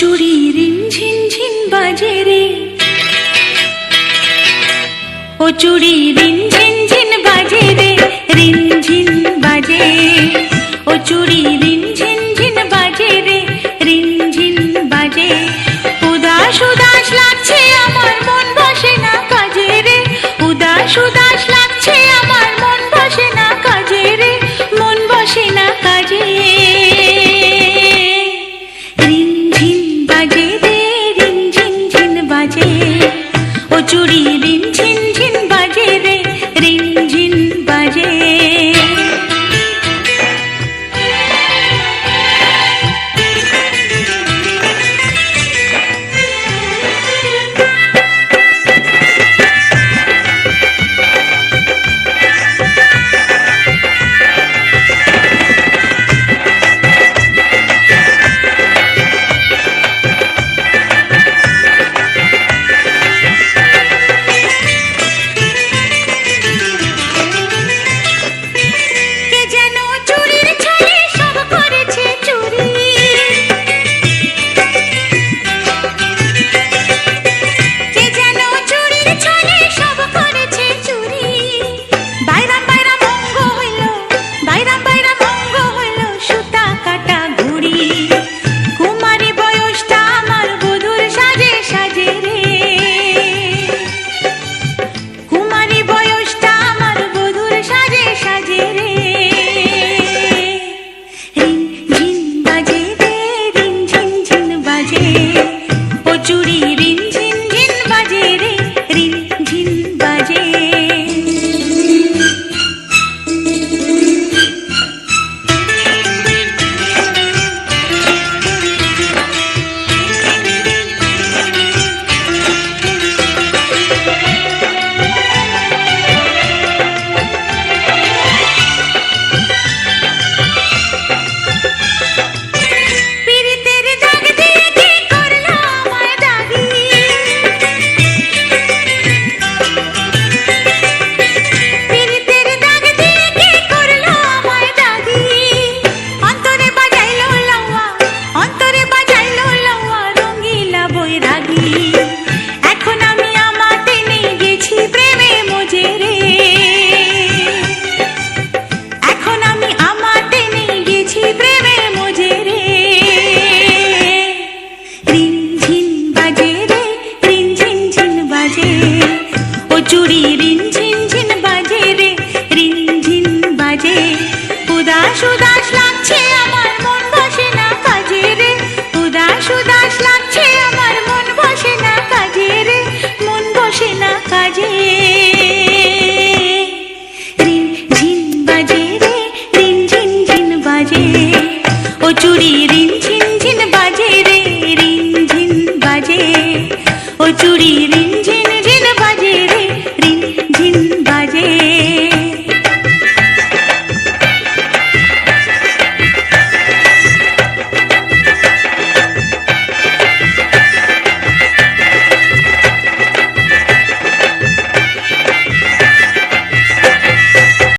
চুরি রিমঝিম ঝিম বাজে রে। ও চুরি রিমঝিম ঝিন বাজে রে রিমঝিম বাজে ও চুরি রিমঝিম ঝিন বাজে রে রিমঝিম বাজে উদাস উদাস লাগছে আমার মন বসে না কাজে রে। উদাস উদাস লাগছে আমার লাগে উদাস মন বসে না কাজে। রিন ঝিন বাজে রে রিন ঝিন ঝিন বাজে। ও চুড়ি রিন ঝিন ঝিন বাজে রে রিন ঝিন বাজে। ও চুড়ি